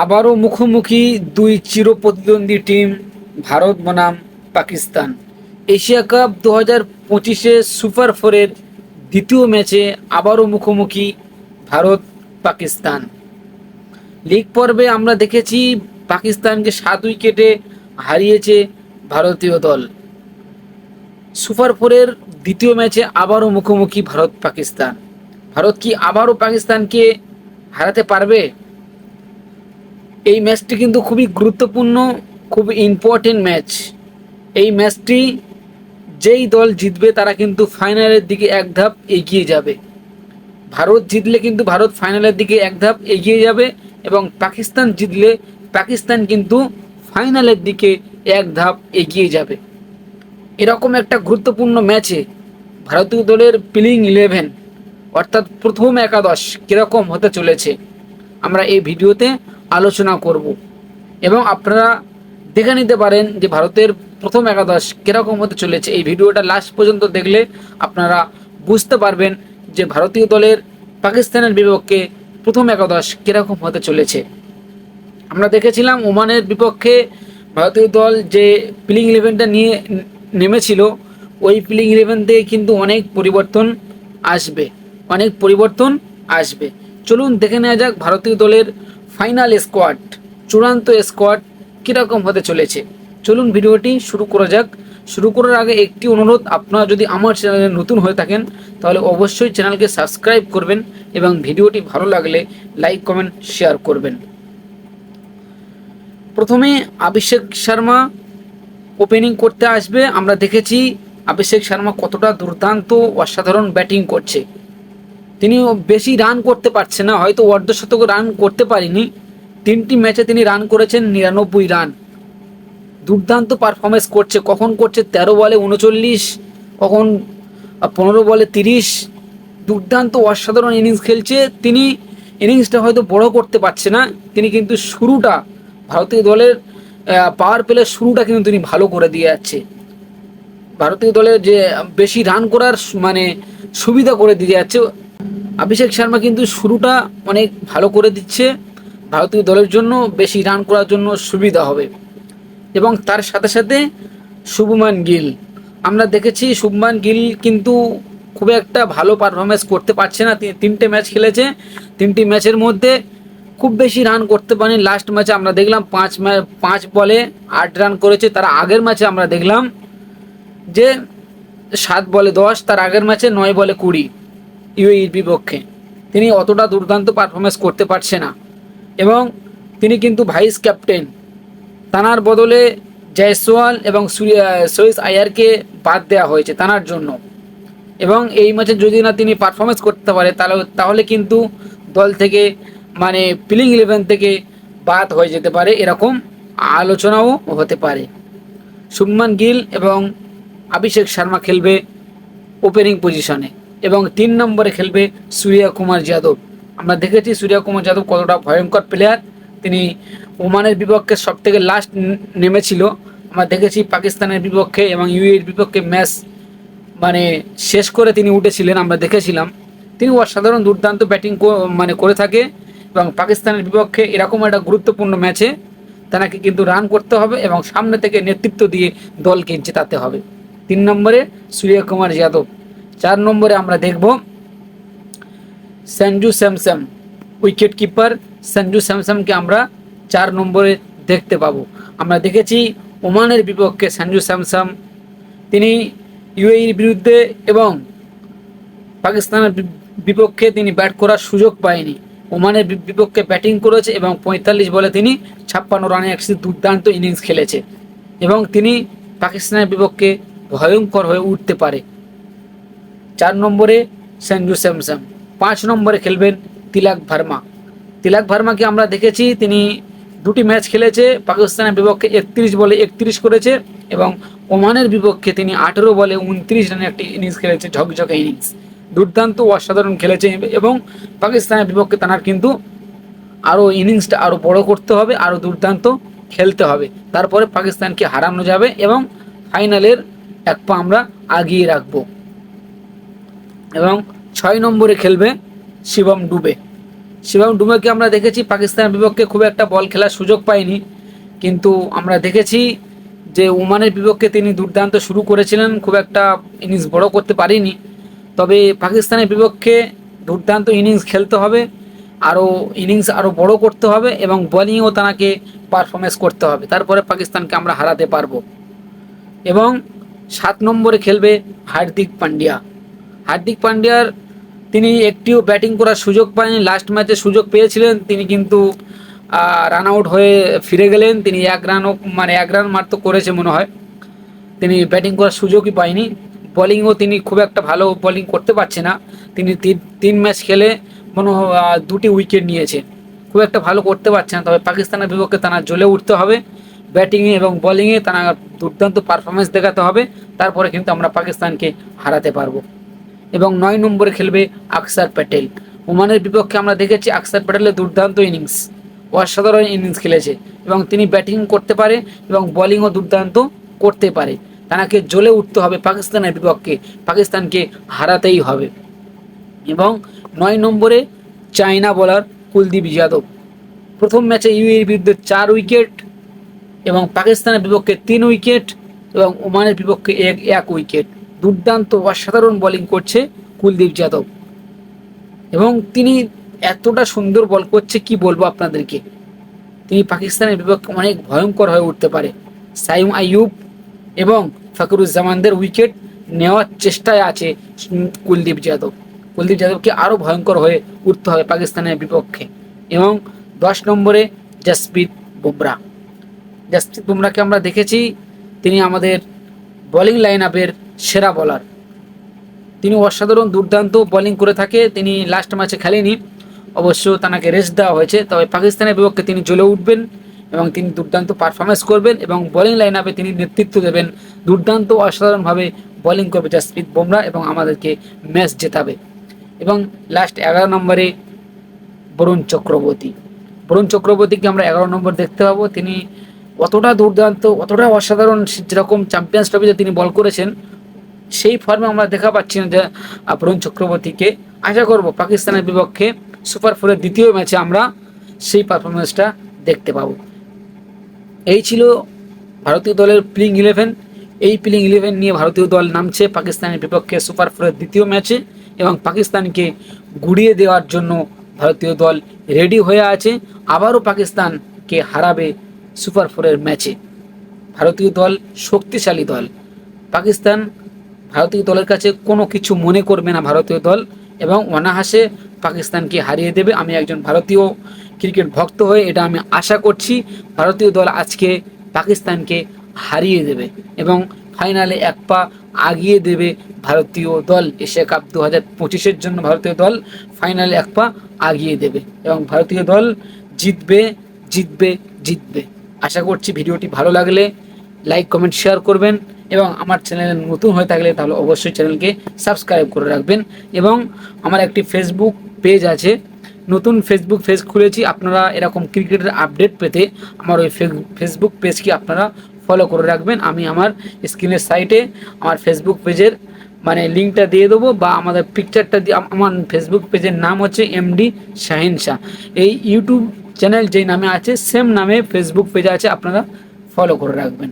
আবারও মুখোমুখি দুই চিরপ্রতিদ্বন্দ্বী টিম, ভারত বনাম পাকিস্তান। এশিয়া কাপ দু হাজার পঁচিশে সুপার ফোরের দ্বিতীয় ম্যাচে আবারও মুখোমুখি ভারত পাকিস্তান। লিগ পর্বে আমরা দেখেছি পাকিস্তানকে সাত উইকেটে হারিয়েছে ভারতীয় দল। সুপার ফোরের দ্বিতীয় ম্যাচে আবারও মুখোমুখি ভারত পাকিস্তান। ভারত কি আবারও পাকিস্তানকে হারাতে পারবে? এই ম্যাচটি কিন্তু খুবই গুরুত্বপূর্ণ, খুব ইম্পর্টেন্ট ম্যাচ। এই ম্যাচটি যেই দল জিতবে, তারা কিন্তু ফাইনালের দিকে এক ধাপ এগিয়ে যাবে। ভারত জিতলে কিন্তু ভারত ফাইনালের দিকে এক ধাপ এগিয়ে যাবে এবং পাকিস্তান জিতলে পাকিস্তান কিন্তু ফাইনালের দিকে এক ধাপ এগিয়ে যাবে। এরকম একটা গুরুত্বপূর্ণ ম্যাচে ভারতীয় দলের প্লেইং ইলেভেন অর্থাৎ প্রথম একাদশ, কীরকম হতে চলেছে? আমরা এই ভিডিওতে আলোচনা করব। এবং আপনারা দেখে নিতে পারেন যে ভারতের প্রথম একাদশ কীরকম হতে চলেছে। এই ভিডিওটা লাস্ট পর্যন্ত দেখলে আপনারা বুঝতে পারবেন যে ভারতীয় দলের পাকিস্তানের বিপক্ষে প্রথম একাদশ কীরকম হতে চলেছে। আমরা দেখেছিলাম ওমানের বিপক্ষে ভারতীয় দল যে প্লেইং ইলেভেনটা নিয়ে নেমেছিল, ওই প্লেইং ইলেভেন থেকে কিন্তু অনেক পরিবর্তন আসবে। অনেক পরিবর্তন আসবে। চলুন দেখে নেওয়া যাক ভারতীয় দলের ফাইনাল স্কোয়াড, চূড়ান্ত স্কোয়াড কীরকম হতে চলেছে? চলুন ভিডিওটি শুরু করা যাক। শুরু করার আগে একটি অনুরোধ, আপনারা যদি আমার চ্যানেলে নতুন হয়ে থাকেন, তাহলে অবশ্যই চ্যানেলকে সাবস্ক্রাইব করবেন এবং ভিডিওটি ভালো লাগলে লাইক, কমেন্ট, শেয়ার করবেন। প্রথমে অভিষেক শর্মা ওপেনিং করতে আসবে। আমরা দেখেছি অভিষেক শর্মা কতটা দুর্দান্ত, অসাধারণ ব্যাটিং করছে। তিনি বেশি রান করতে পারছে না, হয়তো অর্ধশতক রান করতে পারেনি। তিনটি ম্যাচে তিনি রান করেছেন নিরানব্বই রান দুর্দান্ত পারফরমেন্স করছে, কখন করছে তেরো বলে উনচল্লিশ, কখন পনেরো বলে তিরিশ। দুর্দান্ত অসাধারণ ইনিংস খেলছে। তিনি ইনিংসটা হয়তো বড় করতে পারছে না, তিনি কিন্তু শুরুটা ভারতীয় দলের পাওয়ার প্লের শুরুটা কিন্তু তিনি ভালো করে দিয়ে যাচ্ছে। ভারতীয় দলের যে বেশি রান করার মানে সুবিধা করে দিয়ে যাচ্ছে অভিষেক শর্মা কিন্তু শুরুটা অনেক ভালো করে দিচ্ছে। ভারতীয় দলের জন্য বেশি রান করার জন্য সুবিধা হবে। এবং তার সাথে সাথে শুভমান গিল। আমরা দেখেছি শুভমান গিল কিন্তু খুব একটা ভালো পারফরমেন্স করতে পারছে না। তিনি তিনটে ম্যাচ খেলেছে। তিনটি ম্যাচের মধ্যে খুব বেশি রান করতে পারেনি। লাস্ট ম্যাচে আমরা দেখলাম পাঁচ ম্যাচ পাঁচ বলে আট রান করেছে। তার আগের ম্যাচে আমরা দেখলাম যে সাত বলে দশ, তার আগের ম্যাচে নয় বলে কুড়ি। ইউএইর বিপক্ষে। তিনি অতটা দুর্দান্ত পারফরমেন্স করতে পারছে না। এবং তিনি কিন্তু ভাইস ক্যাপ্টেন তানার বদলে জয়সওয়াল এবং সৈয়দ আয়ারকে বাদ দেওয়া হয়েছে তানার জন্য। এবং এই ম্যাচে যদি না তিনি পারফরমেন্স করতে পারে, তাহলে তাহলে কিন্তু দল থেকে মানে প্লেইং ইলেভেন থেকে বাদ হয়ে যেতে পারে এরকম আলোচনাও হতে পারে। শুভমান গিল এবং অভিষেক শর্মা খেলবে ওপেনিং পজিশনে এবং তিন নম্বরে খেলবে সূর্য কুমার যাদব। আমরা দেখেছি সূর্য কুমার যাদব কতটা ভয়ঙ্কর প্লেয়ার তিনি ওমানের বিপক্ষে সব থেকে লাস্ট নেমেছিল। আমরা দেখেছি পাকিস্তানের বিপক্ষে এবং ইউএর বিপক্ষে ম্যাচ মানে শেষ করে তিনি উঠেছিলেন, আমরা দেখেছিলাম। তিনি অসাধারণ দুর্দান্ত ব্যাটিং মানে করে থাকে এবং পাকিস্তানের বিপক্ষে এরকম একটা গুরুত্বপূর্ণ ম্যাচে তাকে কিন্তু রান করতে হবে এবং সামনে থেকে নেতৃত্ব দিয়ে দলকে জেতাতে হবে। তিন নম্বরে সূর্যকুমার যাদব। চার নম্বরে আমরা দেখব সঞ্জু স্যামসম, উইকেট কিপার সঞ্জু স্যামসমকে আমরা চার নম্বরে দেখতে পাবো। আমরা দেখেছি ওমানের বিপক্ষে সঞ্জু স্যামসম, তিনি ইউএইর বিরুদ্ধে এবং পাকিস্তানের বিপক্ষে তিনি ব্যাট করার সুযোগ পায়নি। ওমানের বিপক্ষে ব্যাটিং করেছে এবং পঁয়তাল্লিশ বলে তিনি ছাপ্পান্ন রানে একটি দুর্দান্ত ইনিংস খেলেছে এবং তিনি পাকিস্তানের বিপক্ষে ভয়ঙ্কর হয়ে উঠতে পারে। চার নম্বরে সঞ্জু স্যামসম পাঁচ নম্বরে খেলবেন তিলাক ভার্মা। তিলাক ভার্মাকে আমরা দেখেছি, তিনি দুটি ম্যাচ খেলেছে, পাকিস্তানের বিপক্ষে একত্রিশ বলে একত্রিশ করেছে এবং ওমানের বিপক্ষে তিনি আঠেরো বলে উনত্রিশ রানের একটি ইনিংস খেলেছে, ঝকঝকে ইনিংস দুর্দান্ত অসাধারণ খেলেছে এবং পাকিস্তানের বিপক্ষে তার কিন্তু আরও ইনিংসটা আরও বড় করতে হবে আরও দুর্দান্ত খেলতে হবে। তারপরে পাকিস্তানকে হারানো যাবে এবং ফাইনালের এক পা আমরা আগিয়ে রাখব। এবং ছয় নম্বরে খেলবে শিবম ডুবে। শিবম ডুবেকে আমরা দেখেছি পাকিস্তানের বিপক্ষে খুব একটা বল খেলার সুযোগ পায়নি। কিন্তু আমরা দেখেছি যে ওমানের বিপক্ষে তিনি দুর্দান্ত শুরু করেছিলেন, খুব একটা ইনিংস বড় করতে পারিনি। তবে পাকিস্তানের বিপক্ষে দুর্দান্ত ইনিংস খেলতে হবে, আরও ইনিংস আরও বড় করতে হবে এবং বোলিংও তাকে পারফরমেন্স করতে হবে। তারপরে পাকিস্তানকে আমরা হারাতে পারব। এবং সাত নম্বরে খেলবে হার্দিক পান্ডিয়া। হার্দিক পান্ডিয়ার তিনি একটিও ব্যাটিং করার সুযোগ পাননি লাস্ট ম্যাচে সুযোগ পেয়েছিলেন। তিনি কিন্তু রান আউট হয়ে ফিরে গেলেন। তিনি এক রানও মানে এক রান মাত্র করেছে মনে হয়। তিনি ব্যাটিং করার সুযোগই পায়নি। বোলিংও তিনি খুব একটা ভালো বলিং করতে পারছে না। তিনি তিন- ম্যাচ খেলে মনে দুটি উইকেট নিয়েছে। খুব একটা ভালো করতে পারছে না। তবে পাকিস্তানের বিপক্ষে তারা জ্বলে উঠতে হবে। ব্যাটিংয়ে এবং বোলিংয়ে তারা দুর্দান্ত পারফরমেন্স দেখাতে হবে। তারপরে কিন্তু আমরা পাকিস্তানকে হারাতে পারব। এবং নয় নম্বরে খেলবে আকসার প্যাটেল। ওমানের বিপক্ষে আমরা দেখেছি আকসার প্যাটেলের দুর্দান্ত ইনিংস। অসাধারণ ইনিংস খেলেছে এবং তিনি ব্যাটিং করতে পারে এবং বোলিংও দুর্দান্ত করতে পারে। তাকে জ্বলে উঠতে হবে পাকিস্তানের বিপক্ষে। পাকিস্তানকে হারাতেই হবে। এবং নয় নম্বরে চায়না বোলার কুলদীপ যাদব। প্রথম ম্যাচে ইউএর বিরুদ্ধে চার উইকেট এবং পাকিস্তানের বিপক্ষে তিন উইকেট এবং ওমানের বিপক্ষে এক এক উইকেট। দুর্দান্ত অসাধারণ বোলিং করছে কুলদীপ যাদব। এবং তিনি এতটা সুন্দর বল করছে, কি বলব আপনাদেরকে? তিনি পাকিস্তানের বিপক্ষে অনেক ভয়ঙ্কর হয়ে উঠতে পারে। সাইম আইয়ুব এবং ফকরুজ্জামানদের উইকেট নেওয়ার চেষ্টায় আছে কুলদীপ যাদব। কুলদীপ যাদবকে আরও ভয়ঙ্কর হয়ে উঠতে হবে পাকিস্তানের বিপক্ষে। এবং দশ নম্বরে জসপ্রীত বুমরা। জাসপ্রীত বুমরাকে আমরা দেখেছি, তিনি আমাদের বোলিং লাইন আপের সেরা বলার তিনি অসাধারণ দুর্দান্ত বোলিং করে থাকে। তিনি লাস্ট ম্যাচে খেলেনি। অবশ্য তাকে রেস্ট দেওয়া হয়েছে। তবে পাকিস্তানের বিপক্ষে তিনি জ্বলে উঠবেন এবং তিনি দুর্দান্ত পারফরমেন্স করবেন এবং বোলিং লাইন আপে তিনি নেতৃত্ব দেবেন। দুর্দান্ত, অসাধারণভাবে বোলিং করবে জাসপ্রীত বুমরা এবং আমাদেরকে ম্যাচ জেতাবে। এবং লাস্ট এগারো নম্বরে বরুণ চক্রবর্তী বরুণ চক্রবর্তীকে আমরা এগারো নম্বর দেখতে পাবো। তিনি অতটা দুর্দান্ত, অতটা অসাধারণ, যেরকম চ্যাম্পিয়ন্স ট্রফিতে তিনি বল করেছেন সেই ফর্মে আমরা দেখা পাচ্ছি না যে বরুণ চক্রবর্তীকে। আশা করব পাকিস্তানের বিপক্ষে সুপার ফোরের দ্বিতীয় ম্যাচে আমরা সেই পারফরমেন্সটা দেখতে পাবো। এই ছিল ভারতীয় দলের প্লিং ইলেভেন এই প্লিং ইলেভেন নিয়ে ভারতীয় দল নামছে পাকিস্তানের বিপক্ষে সুপার ফোরের দ্বিতীয় ম্যাচে এবং পাকিস্তানকে গুড়িয়ে দেওয়ার জন্য ভারতীয় দল রেডি হয়ে আছে। আবারও পাকিস্তানকে হারাবে সুপার ফোরের ম্যাচে ভারতীয় দল শক্তিশালী দল। পাকিস্তান ভারতীয় দলের কাছে কোনো কিছু মনে করবে না ভারতীয় দল এবং অনাহাসে পাকিস্তানকে হারিয়ে দেবে। আমি একজন ভারতীয় ক্রিকেট ভক্ত হয়ে এটা আমি আশা করছি ভারতীয় দল আজকে পাকিস্তানকে হারিয়ে দেবে এবং ফাইনালে এক পা আগিয়ে দেবে ভারতীয় দল। এশিয়া কাপ দু হাজার পঁচিশের জন্য ভারতীয় দল ফাইনালে এক পা আগিয়ে দেবে এবং ভারতীয় দল জিতবে জিতবে জিতবে। আশা করছি ভিডিওটি ভালো লাগলে লাইক, কমেন্ট, শেয়ার করবেন। এবং আমার চ্যানেলে নতুন হয়ে থাকলে তাহলে অবশ্যই চ্যানেলকে সাবস্ক্রাইব করে রাখবেন। এবং আমার একটি ফেসবুক পেজ আছে। নতুন ফেসবুক পেজ খুলেছি, আপনারা এরকম ক্রিকেটের আপডেট পেতে আমার ওই ফেসবুক পেজকে আপনারা ফলো করে রাখবেন। আমি আমার স্ক্রিনের সাইটে আমার ফেসবুক পেজের মানে লিঙ্কটা দিয়ে দেবো বা আমাদের পিকচারটা দিয়ে আমার ফেসবুক পেজের নাম হচ্ছে এমডি শাহিন শাহ এই ইউটিউব চ্যানেল যেই নামে আছে সেম নামে ফেসবুক পেজ আছে, আপনারা ফলো করে রাখবেন।